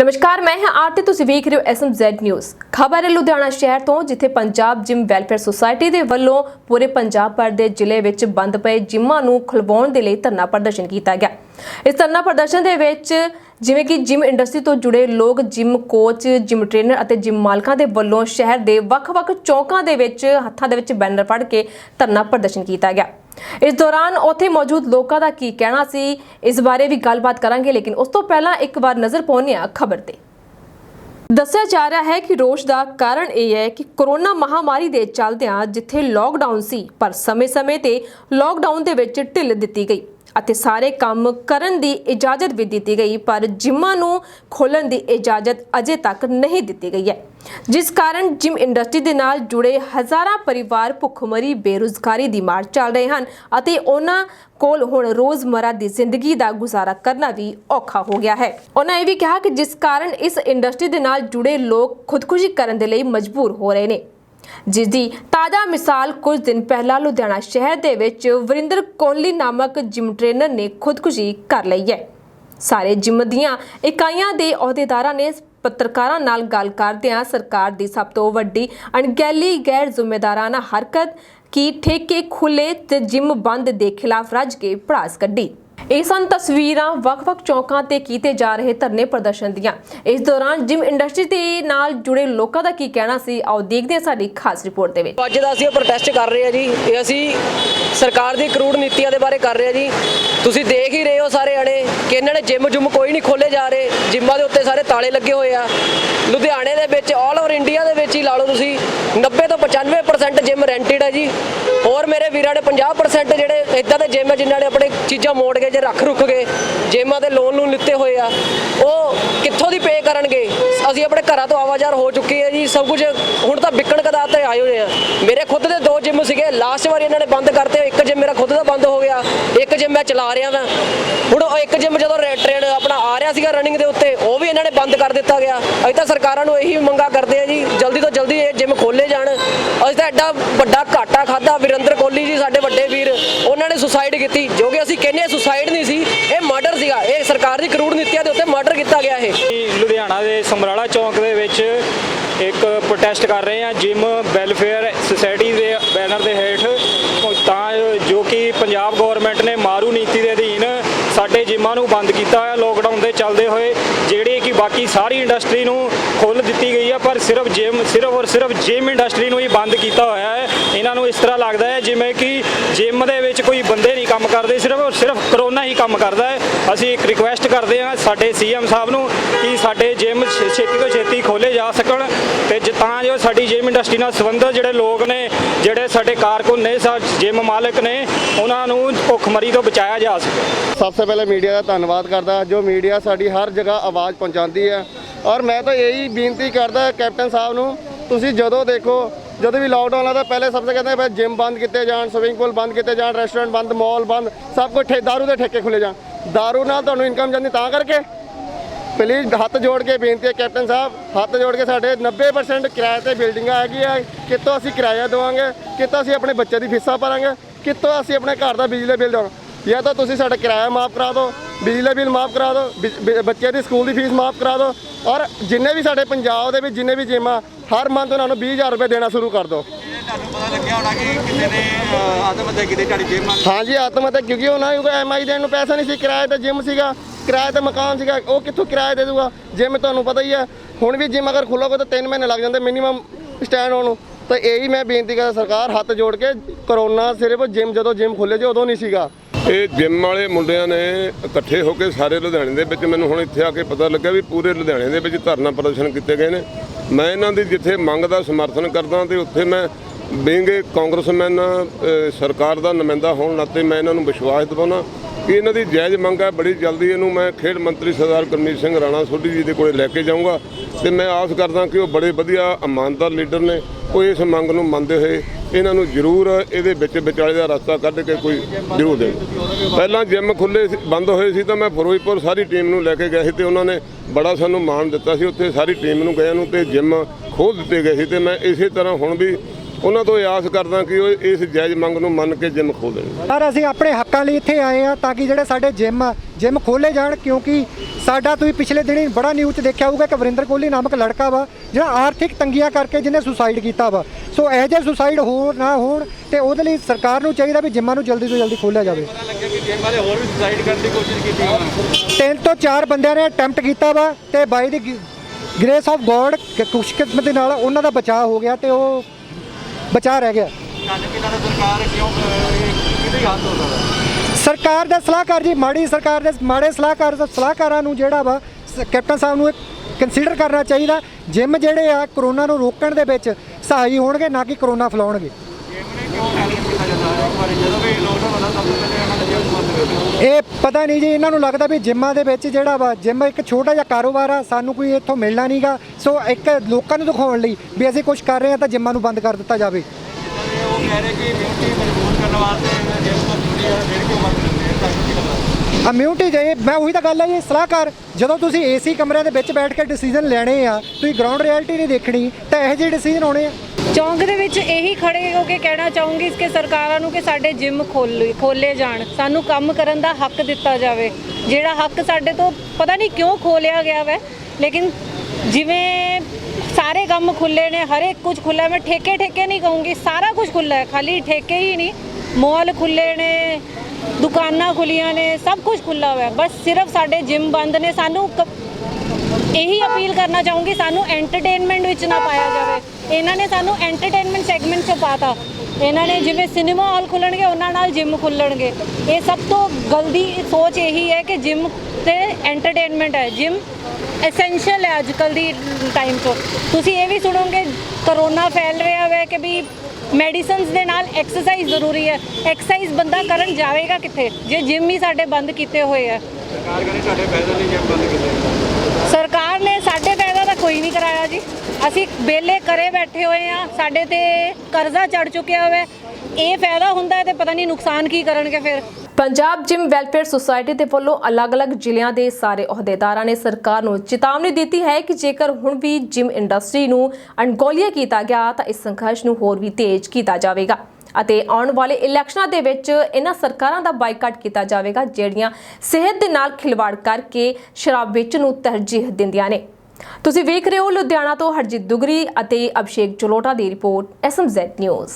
ਨਮਸਕਾਰ, ਮੈਂ ਹਾਂ ਆਰਤੀ, ਤੁਸੀਂ ਵੇਖ ਰਹੇ ਹੋ ਐਸਐਮਜ਼ੈਡ ਨਿਊਜ਼ ਖਬਰ ਹੈ, ਲੁਧਿਆਣਾ ਸ਼ਹਿਰ ਤੋਂ, ਜਿੱਥੇ ਪੰਜਾਬ ਜਿਮ ਵੈਲਫੇਅਰ ਸੁਸਾਇਟੀ ਦੇ ਵੱਲੋਂ ਪੂਰੇ ਪੰਜਾਬ ਭਰ ਦੇ ਜ਼ਿਲ੍ਹੇ ਵਿੱਚ ਬੰਦ ਪਏ ਜਿਮਾਂ ਨੂੰ ਖੁਲਵਾਉਣ ਦੇ ਲਈ ਧਰਨਾ ਪ੍ਰਦਰਸ਼ਨ ਕੀਤਾ ਗਿਆ। ਇਸ ਧਰਨਾ ਪ੍ਰਦਰਸ਼ਨ ਦੇ ਵਿੱਚ ਜਿਵੇਂ ਕਿ ਜਿਮ ਇੰਡਸਟਰੀ ਤੋਂ ਜੁੜੇ ਲੋਕ ਜਿਮ ਕੋਚ ਜਿਮ ਟ੍ਰੇਨਰ ਅਤੇ ਜਿਮ ਮਾਲਕਾਂ ਦੇ ਵੱਲੋਂ ਸ਼ਹਿਰ ਦੇ ਵੱਖ-ਵੱਖ ਚੌਕਾਂ ਦੇ ਵਿੱਚ, ਹੱਥਾਂ ਦੇ ਵਿੱਚ ਬੈਨਰ ਫੜ ਕੇ ਧਰਨਾ ਪ੍ਰਦਰਸ਼ਨ ਕੀਤਾ ਗਿਆ। ਇਸ ਦੌਰਾਨ ਉੱਥੇ ਮੌਜੂਦ ਲੋਕਾਂ ਦਾ ਕੀ ਕਹਿਣਾ ਸੀ, ਇਸ ਬਾਰੇ ਵੀ ਗੱਲਬਾਤ ਕਰਾਂਗੇ, ਲੇਕਿਨ ਉਸ ਤੋਂ ਪਹਿਲਾਂ ਇੱਕ ਵਾਰ ਨਜ਼ਰ ਪਾਉਂਦੇ ਹਾਂ ਖਬਰ ਤੇ। ਦੱਸਿਆ ਜਾ ਰਿਹਾ ਹੈ ਕਿ ਰੋਸ਼ ਦਾ ਕਾਰਨ ਇਹ ਹੈ ਕਿ ਕੋਰੋਨਾ ਮਹਾਮਾਰੀ ਦੇ ਚੱਲਦਿਆਂ ਜਿੱਥੇ ਲੋਕਡਾਊਨ ਸੀ, ਪਰ ਸਮੇਂ-ਸਮੇਂ ਤੇ ਲੋਕਡਾਊਨ ਦੇ ਵਿੱਚ ਢਿੱਲ ਦਿੱਤੀ ਗਈ। ਅਤੇ ਸਾਰੇ ਕੰਮ ਕਰਨ ਦੀ ਇਜਾਜ਼ਤ ਵੀ ਦਿੱਤੀ ਗਈ, ਪਰ ਜਿਮਾਂ ਨੂੰ ਖੋਲਣ ਦੀ ਇਜਾਜ਼ਤ ਅਜੇ ਤੱਕ ਨਹੀਂ ਦਿੱਤੀ ਗਈ ਹੈ। ਜਿਸ ਕਾਰਨ ਜਿਮ ਇੰਡਸਟਰੀ ਦੇ ਨਾਲ ਜੁੜੇ ਹਜ਼ਾਰਾਂ ਪਰਿਵਾਰ ਭੁੱਖਮਰੀ, ਬੇਰੁਜ਼ਗਾਰੀ ਦੀ ਮਾਰ ਚੱਲ ਰਹੇ ਹਨ ਅਤੇ ਉਹਨਾਂ ਕੋਲ ਹੁਣ ਰੋਜ਼ਮਰਾ ਦੀ ਜ਼ਿੰਦਗੀ ਦਾ ਗੁਜ਼ਾਰਾ ਕਰਨਾ ਵੀ ਔਖਾ ਹੋ ਗਿਆ ਹੈ। ਉਹਨਾਂ ਇਹ ਵੀ ਕਿਹਾ ਕਿ ਜਿਸ ਕਾਰਨ ਇਸ ਇੰਡਸਟਰੀ ਦੇ ਨਾਲ ਜੁੜੇ ਲੋਕ ਖੁਦਕੁਸ਼ੀ ਕਰਨ ਦੇ ਲਈ ਮਜਬੂਰ ਹੋ ਰਹੇ ਨੇ। ਜਿਸ ਦੀ ਤਾਜ਼ਾ ਮਿਸਾਲ ਕੁਝ ਦਿਨ ਪਹਿਲਾਂ ਲੁਧਿਆਣਾ ਸ਼ਹਿਰ ਦੇ ਵਿੱਚ ਵਰਿੰਦਰ ਕੋਹਲੀ ਨਾਮਕ ਜਿਮ ਟ੍ਰੇਨਰ ਨੇ ਖੁਦਕੁਸ਼ੀ ਕਰ ਲਈ ਹੈ। ਸਾਰੇ ਜਿਮ ਦੀਆਂ ਇਕਾਈਆਂ ਦੇ ਅਹੁਦੇਦਾਰਾਂ ਨੇ ਪੱਤਰਕਾਰਾਂ ਨਾਲ ਗੱਲ ਕਰਦਿਆਂ ਸਰਕਾਰ ਦੀ ਸਭ ਤੋਂ ਵੱਡੀ ਅਣਗਹਿਲੀ ਗੈਰ ਜ਼ਿੰਮੇਦਾਰਾਨਾ ਹਰਕਤ ਕੀ ਠੇਕੇ ਖੁੱਲੇ ਤੇ ਜਿਮ ਬੰਦ ਦੇ ਖਿਲਾਫ ਰੱਜ ਕੇ ਭੜਾਸ ਕੱਢੀ। ਇਹ ਸਨ ਤਸਵੀਰਾਂ ਵੱਖ-ਵੱਖ ਚੌਕਾਂ ਤੇ ਕੀਤੇ ਜਾ ਰਹੇ ਧਰਨੇ ਪ੍ਰਦਰਸ਼ਨ ਦੀਆਂ। ਇਸ ਦੌਰਾਨ ਜਿਮ ਇੰਡਸਟਰੀ ਦੇ ਨਾਲ ਜੁੜੇ ਲੋਕਾਂ ਦਾ ਕੀ ਕਹਿਣਾ ਸੀ, ਆਓ ਦੇਖਦੇ ਹਾਂ ਸਾਡੀ ਖਾਸ ਰਿਪੋਰਟ ਦੇ ਵਿੱਚ। ਅੱਜ ਦਾ ਅਸੀਂ ਪ੍ਰੋਟੈਸਟ ਕਰ ਰਹੇ ਹਾਂ ਜੀ। ਇਹ ਅਸੀਂ ਸਰਕਾਰ ਦੀ ਕਰੂੜ ਨੀਤੀਆਂ ਦੇ ਬਾਰੇ ਕਰ ਰਹੇ ਹਾਂ ਜੀ। ਤੁਸੀਂ ਦੇਖ ਹੀ ਰਹੇ ਹੋ ਸਾਰੇ ਅਣੇ ਕਿ ਇਹਨਾਂ ਨੇ ਜਿਮ ਜੁਮ ਕੋਈ ਨਹੀਂ ਖੋਲੇ ਜਾ ਰਹੇ। ਜਿੰਮਾਂ ਦੇ ਉੱਤੇ ਸਾਰੇ ਤਾਲੇ ਲੱਗੇ ਹੋਏ ਆ। ਲੁਧਿਆਣੇ ਦੇ ਵਿੱਚ ਆਲ ਓਵਰ ਇੰਡੀਆ ਦੇ ਵਿੱਚ ਹੀ ਲਾ ਲਓ ਤੁਸੀਂ। 90 ਤੋਂ 95% ਜਿਮ ਰੈਂਟਡ ਹੈ ਜੀ। ਹੋਰ ਮੇਰੇ ਵੀਰਾਂ ਨੇ 50% ਜਿਹੜੇ ਇਦਾਂ ਦੇ ਜਿਮ ਹੈ ਜਿਨ੍ਹਾਂ ਨੇ ਆਪਣੇ ਚੀਜ਼ਾਂ ਮੋੜ ਕੇ ਜੇ ਰੱਖ ਰੁੱਖ ਗਏ ਜਿਮਾਂ ਦੇ ਲੋਨ ਨੂੰ ਲਿੱਤੇ ਹੋਏ ਆ। ਉਹ ਕਿੱਥੋਂ ਦੀ ਪੇ ਕਰਨਗੇ? ਅਸੀਂ ਆਪਣੇ ਘਰਾਂ ਤੋਂ ਆਵਾਜ਼ਾਰ ਹੋ ਚੁੱਕੇ ਆ ਜੀ, ਸਭ ਕੁਝ ਹੁਣ ਤਾਂ ਵਿਕਣ ਕਦਾਰ ਤੇ ਆਏ ਹੋਏ ਆ। ਮੇਰੇ ਖੁਦ ਦੇ ਦੋ ਜਿਮ ਸੀਗੇ ਲਾਸਟ ਵਾਰੀ ਇਹਨਾਂ ਨੇ ਬੰਦ ਕਰਤੇ, ਇੱਕ ਜਿਮ ਮੇਰਾ ਖੁਦ ਦਾ ਬੰਦ ਹੋ ਗਿਆ, ਇੱਕ ਜਿਮ ਮੈਂ ਚਲਾ ਰਿਹਾ ਵਾਂ। ਹੁਣ ਉਹ ਇੱਕ ਜਿਮ ਜਦੋਂ ਟ੍ਰੇਨ ਆਪਣਾ ਆ ਰਿਹਾ ਸੀਗਾ ਰਨਿੰਗ ਦੇ ਉੱਤੇ, ਉਹ ਵੀ ਇਹਨਾਂ ਨੇ ਬੰਦ ਕਰ ਦਿੱਤਾ ਗਿਆ। ਅਸੀਂ ਤਾਂ ਸਰਕਾਰਾਂ ਨੂੰ ਇਹੀ ਮੰਗਾ ਕਰਦੇ ਆ ਜੀ, ਜਲਦੀ ਤੋਂ ਜਲਦੀ ਇਹ ਐਡਾ ਵੱਡਾ ਘਾਟਾ ਖਾਦਾ ਵਿਰੰਦਰ ਕੋਹਲੀ ਜੀ, ਸਾਡੇ ਵੱਡੇ ਵੀਰ। ਉਹਨਾਂ ਨੇ ਸੁਸਾਈਡ ਕੀਤੀ, ਜੋ ਕਿ ਅਸੀਂ ਕਹਿੰਦੇ ਸੁਸਾਈਡ ਨਹੀਂ ਸੀ, ਇਹ ਮਰਡਰ ਸੀਗਾ। ਇਹ ਸਰਕਾਰ ਦੀ ਕਰੂੜ ਨੀਤੀਆਂ ਦੇ ਉੱਤੇ ਮਰਡਰ ਕੀਤਾ ਗਿਆ ਇਹ। ਲੁਧਿਆਣਾ ਦੇ ਸਮਰਾਲਾ ਚੌਂਕ ਦੇ ਵਿੱਚ ਇੱਕ ਪ੍ਰੋਟੈਸਟ ਕਰ ਰਹੇ ਹਾਂ, ਜਿਮ ਵੈਲਫੇਅਰ ਸੁਸਾਇਟੀ ਦੇ ਬੈਨਰ ਦੇ ਹੇਠ। ਤਾਂ ਜੋ ਕਿ ਪੰਜਾਬ ਗਵਰਨਮੈਂਟ ਨੇ ਮਾਰੂ ਨੀਤੀ ਦੇ ਅਧੀਨ ਸਾਡੇ ਜਿਮਾਂ ਨੂੰ ਬੰਦ ਕੀਤਾ ਹੋਇਆ ਲੋਕਡਾਊਨ ਦੇ ਚੱਲਦੇ ਹੋਏ, ਜਿਹੜੀ ਬਾਕੀ ਸਾਰੀ ਇੰਡਸਟਰੀ ਨੂੰ ਖੋਲ ਦਿੱਤੀ ਗਈ ਹੈ ਪਰ ਸਿਰਫ ਜਿਮ, ਸਿਰਫ ਔਰ ਸਿਰਫ ਜਿਮ ਇੰਡਸਟਰੀ ਨੂੰ ਹੀ ਬੰਦ ਕੀਤਾ ਹੋਇਆ ਹੈ। ਇਹਨਾਂ ਨੂੰ ਇਸ ਤਰ੍ਹਾਂ ਲੱਗਦਾ ਹੈ ਜਿਵੇਂ ਕਿ ਜਿਮ ਦੇ ਵਿੱਚ ਕੋਈ ਬੰਦੇ ਨਹੀਂ ਕੰਮ ਕਰਦੇ, ਸਿਰਫ ਔਰ ਸਿਰਫ ਕਰੋਨਾ ਹੀ ਕੰਮ ਕਰਦਾ ਹੈ। ਅਸੀਂ ਇੱਕ ਰਿਕੁਐਸਟ ਕਰਦੇ ਹਾਂ ਸਾਡੇ ਸੀਐਮ ਸਾਹਿਬ ਨੂੰ ਕਿ ਸਾਡੇ ਜਿਮ ਛੇਤੀ ਤੋਂ ਛੇਤੀ ਖੋਲੇ ਜਾ ਸਕਣ ਤੇ ਜ- ਤਾਂ ਜੋ ਸਾਡੀ ਜਿਮ ਇੰਡਸਟਰੀ ਨਾਲ ਸੰਬੰਧਿਤ ਜਿਹੜੇ ਲੋਕ ਨੇ, ਜਿਹੜੇ ਸਾਡੇ ਕਾਰਕੁਨ ਨੇ, ਸਾ ਜਿਮ ਮਾਲਕ ਨੇ, ਉਹਨਾਂ ਨੂੰ ਭੁੱਖਮਰੀ ਤੋਂ ਬਚਾਇਆ ਜਾ ਸਕੇ। ਸਭ ਤੋਂ ਪਹਿਲੇ ਮੀਡੀਆ ਦਾ ਧੰਨਵਾਦ ਕਰਦਾ, ਜੋ ਮੀਡੀਆ ਸਾਡੀ ਹਰ ਜਗ੍ਹਾ ਆਵਾਜ਼ ਪਹੁੰਚਾਉਂਦੀ ਹੈ। ਔਰ ਮੈਂ ਤਾਂ ਇਹੀ ਬੇਨਤੀ ਕਰਦਾ ਕੈਪਟਨ ਸਾਹਿਬ ਨੂੰ, ਤੁਸੀਂ ਜਦੋਂ ਦੇਖੋ ਜਦੋਂ ਵੀ ਲਾਕਡਾਊਨ ਆਦਾ ਪਹਿਲੇ ਸਭ ਤੋਂ ਕਹਿੰਦੇ ਭਾਈ ਜਿਮ ਬੰਦ ਕੀਤੇ ਜਾਣ ਸਵਿਮਿੰਗ ਪੂਲ ਬੰਦ ਕੀਤੇ ਜਾਣ ਰੈਸਟੋਰੈਂਟ ਬੰਦ ਮਾਲ ਬੰਦ, ਸਭ ਕੁਝ ਠੇ ਦਾਰੂ ਦੇ ਠੇਕੇ ਖੁੱਲੇ ਜਾਣ। ਦਾਰੂ ਨਾਲ ਤੁਹਾਨੂੰ ਇਨਕਮ ਜਾਂਦੀ ਤਾਂ ਕਰਕੇ। ਪਲੀਜ਼ ਹੱਥ ਜੋੜ ਕੇ ਬੇਨਤੀ ਹੈ ਕੈਪਟਨ ਸਾਹਿਬ, ਹੱਥ ਜੋੜ ਕੇ ਸਾਡੇ 90% ਕਿਰਾਏ ਤੇ ਬਿਲਡਿੰਗਾਂ ਹੈਗੀਆਂ ਕਿੱਥੋਂ ਅਸੀਂ ਕਿਰਾਇਆ ਦੇਵਾਂਗੇ? ਕਿੱਥੋਂ ਅਸੀਂ ਆਪਣੇ ਬੱਚੇ ਦੀ ਫੀਸਾਂ ਭਰਾਂਗੇ? ਕਿੱਥੋਂ ਅਸੀਂ ਆਪਣੇ ਘਰ ਦਾ ਬਿਜਲੀ ਬਿੱਲ ਦੇਵਾਂਗੇ? ਜਾਂ ਤਾਂ ਤੁਸੀਂ ਸਾਡਾ ਕਿਰਾਇਆ ਮਾਫ ਕਰਾ ਦਿਓ ਬਿਜਲੀ ਬਿੱਲ ਮਾਫ ਕਰਾ ਦਿਓ ਬਿ- ਬਿ- ਬੱਚੇ ਦੀ ਸਕੂਲ ਦੀ ਫੀਸ ਮਾਫ ਕਰਾ ਦਿਓ ਔਰ ਜਿੰਨੇ ਵੀ ਸਾਡੇ ਪੰਜਾਬ ਦੇ ਵਿੱਚ ਜਿੰਨੇ ਵੀ ਜਿੰਮਾਂ ਹਰ ਮੰਥ ਉਹਨਾਂ ਨੂੰ 20000 ਰੁਪਏ ਦੇਣਾ ਸ਼ੁਰੂ ਕਰ ਦਿਓ। ਤੁਹਾਨੂੰ ਪਤਾ ਲੱਗਿਆ ਹੋਣਾ ਕਿ ਕਿਸੇ ਨੇ ਅਹ, ਆਤਮ ਹੱਤਿਆ ਕੀਤੀ ਤੁਹਾਡੀ ਜੇਬ ਮੰਗ ਹਾਂਜੀ ਆਤਮ ਹੱਤਿਆ ਕਿਉਂਕਿ ਉਹਨਾਂ ਨੂੰ ਐਮਆਈ ਦੇਣ ਨੂੰ ਪੈਸਾ ਨਹੀਂ ਸੀ ਕਿਰਾਏ ਤੇ ਜਿਮ ਸੀਗਾ ਕਿਰਾਏ ਤੇ ਮਕਾਨ ਸੀਗਾ ਉਹ ਕਿੱਥੋਂ ਕਿਰਾਇਆ ਦੇ ਦੂਗਾ? ਜਿਮ ਤੁਹਾਨੂੰ ਪਤਾ ਹੀ ਹੈ ਹੁਣ ਵੀ ਜਿਮ ਅਗਰ ਖੁੱਲੋਗੇ ਤਾਂ 3 ਮਹੀਨੇ ਲੱਗ ਜਾਂਦੇ ਮਿਨੀਮਮ ਸਟੈਂਡ ਹੋਣ ਨੂੰ। ਤਾਂ ਇਹੀ ਮੈਂ ਬੇਨਤੀ ਕਰਦਾ ਸਰਕਾਰ ਹੱਥ ਜੋੜ ਕੇ ਕਰੋਨਾ ਸਿਰਫ ਜਿਮ ਜਦੋਂ ਜਿਮ ਖੁੱਲੇ ਜੇ ਉਦੋਂ ਨਹੀਂ ਸੀਗਾ। ਇਹ ਜਿੰਮ ਵਾਲੇ ਮੁੰਡਿਆਂ ਨੇ ਇਕੱਠੇ ਹੋ ਕੇ ਸਾਰੇ ਲੁਧਿਆਣੇ ਦੇ ਵਿੱਚ ਮੈਨੂੰ ਹੁਣ ਇੱਥੇ ਆ ਕੇ ਪਤਾ ਲੱਗਾ ਵੀ ਪੂਰੇ ਲੁਧਿਆਣੇ ਦੇ ਵਿੱਚ ਧਰਨਾ ਪ੍ਰਦਰਸ਼ਨ ਕੀਤੇ ਗਏ ਨੇ। ਮੈਂ ਇਹਨਾਂ ਦੀ ਜਿੱਥੇ ਮੰਗ ਦਾ ਸਮਰਥਨ ਕਰਦਾ ਤੇ ਉੱਥੇ ਮੈਂ ਬੀਂਗੇ ਕਾਂਗਰਸਮੈਨ ਸਰਕਾਰ ਦਾ ਨੁਮਾਇੰਦਾ ਹੋਣ ਨਾਤੇ ਮੈਂ ਇਹਨਾਂ ਨੂੰ ਵਿਸ਼ਵਾਸ ਦਿਵਾਉਣਾ। ਕਿ ਇਹਨਾਂ ਦੀ ਜਾਇਜ਼ ਮੰਗ ਹੈ, ਬੜੀ ਜਲਦੀ ਇਹਨੂੰ ਮੈਂ ਖੇਡ ਮੰਤਰੀ ਸਰਦਾਰ ਗੁਰਮੀਤ ਸਿੰਘ ਰਾਣਾ ਸੋਢੀ ਜੀ ਦੇ ਕੋਲੇ ਲੈ ਕੇ ਜਾਊਂਗਾ ਤੇ ਮੈਂ ਆਸ ਕਰਦਾ ਕਿ ਉਹ ਬੜੇ ਵਧੀਆ ਇਮਾਨਦਾਰ ਲੀਡਰ ਨੇ। ਉਹ ਇਸ ਮੰਗ ਨੂੰ ਮੰਨਦੇ ਹੋਏ ਇਹਨਾਂ ਨੂੰ ਜ਼ਰੂਰ ਇਹਦੇ ਵਿੱਚ ਵਿਚਾਲੇ ਦਾ ਰਸਤਾ ਕੱਢ ਕੇ ਕੋਈ ਜ਼ਰੂਰ ਦੇਣ। ਪਹਿਲਾਂ ਜਿਮ ਖੁੱਲੇ ਬੰਦ ਹੋਏ ਸੀ ਤਾਂ ਮੈਂ ਫਿਰੋਜ਼ਪੁਰ ਸਾਰੀ ਟੀਮ ਨੂੰ ਲੈ ਕੇ ਗਿਆ ਸੀ ਤੇ ਉਹਨਾਂ ਨੇ ਬੜਾ ਸਾਨੂੰ ਮਾਣ ਦਿੱਤਾ ਸੀ। ਉੱਥੇ ਸਾਰੀ ਟੀਮ ਨੂੰ ਗਏ ਨੂੰ ਤੇ ਜਿਮ ਖੋਲ ਦਿੱਤੇ ਗਏ ਸੀ ਤੇ ਮੈਂ ਇਸੇ ਤਰ੍ਹਾਂ ਹੁਣ ਵੀ ਉਹਨਾਂ ਤੋਂ ਇਹ ਆਸ ਕਰਦਾ ਕਿ ਉਹ ਇਸ ਜਾਇਜ਼ ਮੰਗ ਨੂੰ ਮੰਨ ਕੇ ਜਿਮ ਖੋਲ ਦੇਣ। ਪਰ ਅਸੀਂ ਆਪਣੇ ਹੱਕਾਂ ਲਈ ਇੱਥੇ ਆਏ ਆ ਤਾਂ ਕਿ ਜਿਹੜੇ ਸਾਡੇ ਜਿਮ ਆ ਜਿਮ ਖੋਲੇ ਜਾਣ ਕਿਉਂਕਿ ਸਾਡਾ ਤੁਸੀਂ ਪਿਛਲੇ ਦਿਨੀ ਬੜਾ ਨਿਊਜ਼ 'ਚ ਦੇਖਿਆ ਹੋਊਗਾ ਕਿ ਵਰਿੰਦਰ ਕੋਹਲੀ ਨਾਮਕ ਲੜਕਾ ਵਾ ਜਿਹੜਾ ਆਰਥਿਕ ਤੰਗੀਆਂ ਕਰਕੇ ਜਿਹਨੇ ਸੁਸਾਈਡ ਕੀਤਾ ਵਾ। ਸੋ ਇਹ ਜੇ ਸੁਸਾਈਡ ਹੋ ਨਾ ਹੋਣ ਤੇ ਉਹਦੇ ਲਈ ਸਰਕਾਰ ਨੂੰ ਚਾਹੀਦਾ ਵੀ ਜਿਮਾਂ ਨੂੰ ਜਲਦੀ ਤੋਂ ਜਲਦੀ ਖੋਲਿਆ ਜਾਵੇ। ਪਤਾ ਲੱਗਿਆ ਕਿ ਜਿਮ ਵਾਲੇ ਹੋਰ ਵੀ ਸੁਸਾਈਡ ਕਰਨ ਦੀ ਕੋਸ਼ਿਸ਼ ਕੀਤੀ ਉਹਨਾਂ ਨੇ ਤਿੰਨ ਤੋਂ ਚਾਰ ਬੰਦਿਆਂ ਨੇ ਅਟੈਂਪਟ ਕੀਤਾ ਵਾ ਤੇ by the grace of God ਖੁਸ਼ਕਿਸਮਤ ਦੇ ਨਾਲ ਉਹਨਾਂ ਦਾ ਬਚਾਅ ਹੋ ਗਿਆ ਤੇ ਉਹ ਬਚਾਅ ਰਹਿ ਗਿਆ। ਦਾ ਸਰਕਾਰ ਕਿਉਂ ਅਹ, ਇਹ ਕਿਹਦੇ ਹੱਥ ਹੋ ਸਕਦਾ? ਸਰਕਾਰ ਦਾ ਸਲਾਹਕਾਰ ਜੀ ਮਾੜੀ ਸਰਕਾਰ ਦੇ ਮਾੜੇ ਸਲਾਹਕਾਰ ਸਲਾਹਕਾਰਾਂ ਨੂੰ ਜਿਹੜਾ ਵਾ ਕੈਪਟਨ ਸਾਹਿਬ ਨੂੰ ਕੰਸੀਡਰ ਕਰਨਾ ਚਾਹੀਦਾ। ਜਿਮ ਜਿਹੜੇ ਆ ਕਰੋਨਾ ਨੂੰ ਰੋਕਣ ਦੇ ਵਿੱਚ ਸਹਾਈ ਹੋਣਗੇ ਨਾ ਕਿ ਕਰੋਨਾ ਫੈਲਾਉਣਗੇ। ਜਿਮ ਨੇ ਕਿਉਂ ਹੈਲਪ ਕੀਤਾ ਜਾਂਦਾ? ਹੈ ਜਦੋਂ ਵੀ ਲੋਕਡਾਊਨ ਵਾਲਾ ਸਭ ਤੋਂ ਪਹਿਲੇ ਇਹ ਪਤਾ ਨਹੀਂ ਜੀ, ਇਹਨਾਂ ਨੂੰ ਲੱਗਦਾ ਵੀ ਜਿੰਮਾਂ ਦੇ ਵਿੱਚ ਜਿਹੜਾ ਵਾ, ਜਿੰਮ ਇੱਕ ਛੋਟਾ ਜਿਹਾ ਕਾਰੋਬਾਰ ਆ, ਸਾਨੂੰ ਕੋਈ ਇੱਥੋਂ ਮਿਲਣਾ ਨਹੀਂਗਾ ਸੋ ਇੱਕ ਲੋਕਾਂ ਨੂੰ ਦਿਖਾਉਣ ਲਈ ਵੀ ਅਸੀਂ ਕੁਝ ਕਰ ਰਹੇ ਹਾਂ ਤਾਂ ਜਿੰਮਾਂ ਨੂੰ ਬੰਦ ਕਰ ਦਿੱਤਾ ਜਾਵੇ। ਤੇ ਉਹ ਕਹਿ ਰਹੇ ਕਿ ਇਮਿਊਨਿਟੀ ਮਜ਼ਬੂਤ ਕਰਨ ਵਾਸਤੇ ਜਿਮ ਤੋਂ ਜ਼ਰੂਰੀ ਹੈ ਡੇਢ ਕਿਉਂ ਬੰਦ ਕਰਦੇ ਹੈ ਤੁਹਾਨੂੰ ਕੀ ਲੱਗਦਾ ਇਮਿਊਨਿਟੀ ਜੇ, ਮੈਂ ਉਹੀ ਤਾਂ ਗੱਲ ਹੈ ਜੀ, ਸਲਾਹਕਾਰ, ਜਦੋਂ ਤੁਸੀਂ ਏਸੀ ਕਮਰਿਆਂ ਦੇ ਵਿੱਚ ਬੈਠ ਕੇ ਡਿਸੀਜਨ ਲੈਣੇ ਆ, ਤੁਸੀਂ ਗਰਾਊਂਡ ਰਿਐਲਿਟੀ ਨਹੀਂ ਦੇਖਣੀ, ਤਾਂ ਇਹੋ ਜਿਹੇ ਡਿਸੀਜਨ ਆਉਣੇ ਆ। ਚੌਂਕ ਦੇ ਵਿੱਚ ਇਹੀ ਖੜੇ ਹੋ ਕੇ ਕਹਿਣਾ ਚਾਹੂੰਗੀ ਕਿ ਸਰਕਾਰਾਂ ਨੂੰ ਕਿ ਸਾਡੇ ਜਿਮ ਖੋਲ, ਖੋਲੇ ਜਾਣ। ਸਾਨੂੰ ਕੰਮ ਕਰਨ ਦਾ ਹੱਕ ਦਿੱਤਾ ਜਾਵੇ। ਜਿਹੜਾ ਹੱਕ ਸਾਡੇ ਤੋਂ ਪਤਾ ਨਹੀਂ ਕਿਉਂ ਖੋਲਿਆ ਗਿਆ ਵੈ। ਲੇਕਿਨ ਜਿਵੇਂ ਸਾਰੇ ਕੰਮ ਖੁੱਲੇ ਨੇ, ਹਰ ਇੱਕ ਕੁਝ ਖੁੱਲਾ, ਮੈਂ ਠੇਕੇ ਠੇਕੇ ਨਹੀਂ ਕਹੂੰਗੀ, ਸਾਰਾ ਕੁਝ ਖੁੱਲਾ ਹੈ। ਖਾਲੀ ਠੇਕੇ ਹੀ ਨਹੀਂ। ਮਾਲ ਖੁੱਲੇ ਨੇ, ਦੁਕਾਨਾਂ ਖੁੱਲੀਆਂ ਨੇ, ਸਭ ਕੁਝ ਖੁੱਲਾ ਹੋਇਆ ਬਸ ਸਿਰਫ ਸਾਡੇ ਜਿਮ ਬੰਦ ਨੇ। ਸਾਨੂੰ ਕ- ਇਹੀ ਅਪੀਲ ਕਰਨਾ ਚਾਹੂੰਗੀ, ਸਾਨੂੰ ਐਂਟਰਟੇਨਮੈਂਟ ਵਿੱਚ ਨਾ ਪਾਇਆ ਜਾਵੇ। ਇਹਨਾਂ ਨੇ ਸਾਨੂੰ ਐਂਟਰਟੇਨਮੈਂਟ ਸੈਗਮੈਂਟ 'ਚ ਪਾਤਾ। ਇਹਨਾਂ ਨੇ ਜਿਵੇਂ ਸਿਨੇਮਾ ਹਾਲ ਖੁੱਲਣਗੇ ਉਹਨਾਂ ਨਾਲ ਜਿਮ ਖੁੱਲਣਗੇ। ਇਹ ਸਭ ਤੋਂ ਗਲਦੀ ਸੋਚ ਇਹੀ ਹੈ ਕਿ ਜਿਮ ਤੇ ਐਂਟਰਟੇਨਮੈਂਟ ਹੈ। ਜਿਮ ਐਸੈਂਸ਼ੀਅਲ ਹੈ ਅੱਜ ਕੱਲ ਦੀ ਟਾਈਮ 'ਚ। ਤੁਸੀਂ ਇਹ ਵੀ ਸੁਣੋਗੇ ਕਰੋਨਾ ਫੈਲ ਰਿਹਾ ਹੈ ਕਿ ਵੀ ਮੈਡੀਸਿਨਸ ਦੇ ਨਾਲ ਐਕਸਰਸਾਈਜ਼ ਜ਼ਰੂਰੀ ਹੈ। ਐਕਸਰਸਾਈਜ਼ ਬੰਦਾ ਕਰਨ ਜਾਵੇਗਾ ਕਿੱਥੇ? ਜੇ ਜਿਮ ਹੀ ਸਾਡੇ ਬੰਦ ਕੀਤੇ ਹੋਏ ਆ। ਸਰਕਾਰ ਕਹਿੰਦੀ ਸਾਡੇ ਫਾਇਦੇ ਲਈ ਜਿਮ ਬੰਦ ਕੀਤੇ ਸਰਕਾਰ ਨੇ ਸਾਡੇ ਫਾਇਦਾ ਤਾਂ ਕੋਈ ਨਹੀਂ ਕਰਾਇਆ ਜੀ। ਅਸੀਂ ਬੇਲੇ ਕਰੇ ਬੈਠੇ ਹੋਏ ਆ ਸਾਡੇ ਤੇ ਕਰਜ਼ਾ ਚੜ ਚੁੱਕਿਆ ਹੋਇਆ ਇਹ ਫਾਇਦਾ ਹੁੰਦਾ ਹੈ ਤੇ ਪਤਾ ਨਹੀਂ ਨੁਕਸਾਨ ਕੀ ਕਰਨਗੇ ਫਿਰ। ਪੰਜਾਬ ਜਿਮ ਵੈਲਫੇਅਰ ਸੁਸਾਇਟੀ ਦੇ ਵੱਲੋਂ ਅਲੱਗ-ਅਲੱਗ ਜ਼ਿਲ੍ਹਿਆਂ ਦੇ ਸਾਰੇ ਅਹੁਦੇਦਾਰਾਂ ਨੇ ਸਰਕਾਰ ਨੂੰ ਚੇਤਾਵਨੀ ਦਿੱਤੀ ਹੈ ਕਿ ਜੇਕਰ ਹੁਣ ਵੀ ਜਿਮ ਇੰਡਸਟਰੀ ਨੂੰ ਅਣਗੌਲੀਆ ਕੀਤਾ ਗਿਆ ਤਾਂ ਇਸ ਸੰਘਰਸ਼ ਨੂੰ ਹੋਰ ਵੀ ਤੇਜ਼ ਕੀਤਾ ਜਾਵੇਗਾ ਅਤੇ ਆਉਣ ਵਾਲੇ ਇਲੈਕਸ਼ਨਾਂ ਦੇ ਵਿੱਚ ਇਹਨਾਂ ਸਰਕਾਰਾਂ ਦਾ ਬਾਈਕਾਟ ਕੀਤਾ ਜਾਵੇਗਾ, ਜਿਹੜੀਆਂ ਸਿਹਤ ਦੇ ਨਾਲ ਖਿਲਵਾੜ ਕਰਕੇ ਸ਼ਰਾਬ ਵੇਚਣ ਨੂੰ ਤਰਜੀਹ ਦਿੰਦੀਆਂ ਨੇ। ਤੁਸੀਂ ਵੇਖ ਰਹੇ ਹੋ ਲੁਧਿਆਣਾ ਤੋਂ ਹਰਜੀਤ ਦੁਗਰੀ ਅਤੇ ਅਭਿਸ਼ੇਕ ਚਲੋਟਾ ਦੀ ਰਿਪੋਰਟ ਐਸਐਮਜ਼ੈਡ ਨਿਊਜ਼।